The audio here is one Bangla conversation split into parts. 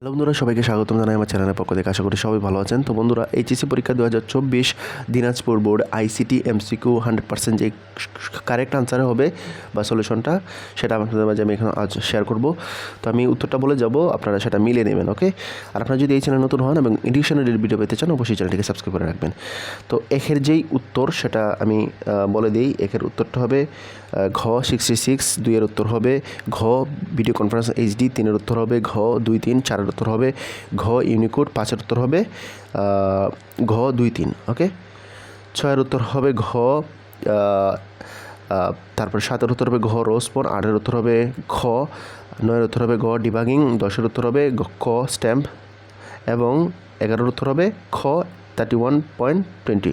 হ্যালো বন্ধুরা, সবাইকে স্বাগতম জানাই আমার চ্যানেলের পক্ষ থেকে। আশা করি সবাই ভালো আছেন। তো বন্ধুরা, এইচএসসি পরীক্ষা দু হাজার চব্বিশ Dinajpur board ICT MCQ hundred percent যে কারেক্ট আনসার হবে বা সলিউশনটা সেটা আপনাদের মাঝে আমি এখানে আজ শেয়ার করব। তো আমি উত্তরটা বলে যাব, আপনারা সেটা মিলিয়ে নেবেন ওকে আর আপনারা যদি এই চ্যানেল নতুন হন এবং এডিশনারি ভিডিও পেতে চান, অবশ্যই চ্যানেলটিকে সাবস্ক্রাইব করে রাখবেন। তো একের যেই উত্তর, সেটা আমি বলে দিই, একের উত্তরটা হবে ঘ সিক্সটি সিক্স দুইয়ের উত্তর হবে, ঘ ভিডিও কনফারেন্স এইচডি তিনের উত্তর হবে, ঘ দুই তিন চারের উত্তর হবে, ঘ ইউনিকোড পাঁচের উত্তর হবে ঘ দুই তিন ওকে ছয়ের উত্তর হবে ঘ তারপরে সাতের উত্তর হবে ঘ রোসপন আটের উত্তর হবে খ নয়ের উত্তর হবে গ ডিবাগিং দশের উত্তর হবে ক স্ট্যাম্প এবং এগারোর উত্তর হবে খ থার্টি ওয়ান পয়েন্ট টোয়েন্টি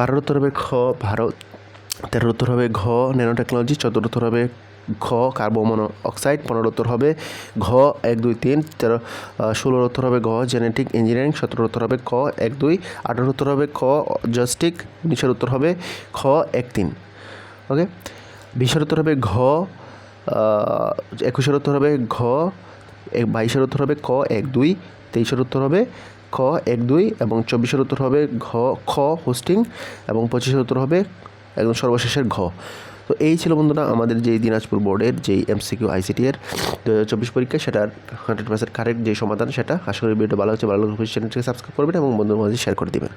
বারোর হবে খ ভারত। তেরোর উত্তর হবে ঘ ন্যানো টেকনোলজি চোদ্দোর উত্তর হবে ঘ কার্বোমোনো অক্সাইড। পনেরো উত্তর হবে ঘ, এক, দুই, তিন। তেরো ষোলোর উত্তর হবে ঘ, জেনেটিক ইঞ্জিনিয়ারিং। সতেরোর উত্তর হবে ক এক, দুই। আঠেরোর উত্তর হবে খ জস্টিক উনিশের উত্তর হবে খ এক, তিন। ওকে বিশের উত্তর হবে ঘ একুশের উত্তর হবে ঘ বাইশের উত্তর হবে ক এক, দুই, তেইশের উত্তর হবে খ, এক, দুই এবং চব্বিশের উত্তর হবে ঘ, খ হোস্টিং এবং পঁচিশের উত্তর হবে একদম সর্বশেষের ঘ। তো এই ছিল বন্ধুরা আমাদের যেই দিনাজপুর বোর্ডের যেই এমসিকিউ আইসিটি এর দু হাজার চব্বিশ পরীক্ষা, সেটার হান্ড্রেড পার্সেন্ট কারেক্ট যে সমাধান, সেটা আশা করি ভিডিওটা ভালো হচ্ছে, ভালো লাগলে চ্যানেলটিকে সাবস্ক্রাইব করবেন এবং বন্ধুদের মাঝে শেয়ার করে দেবেন।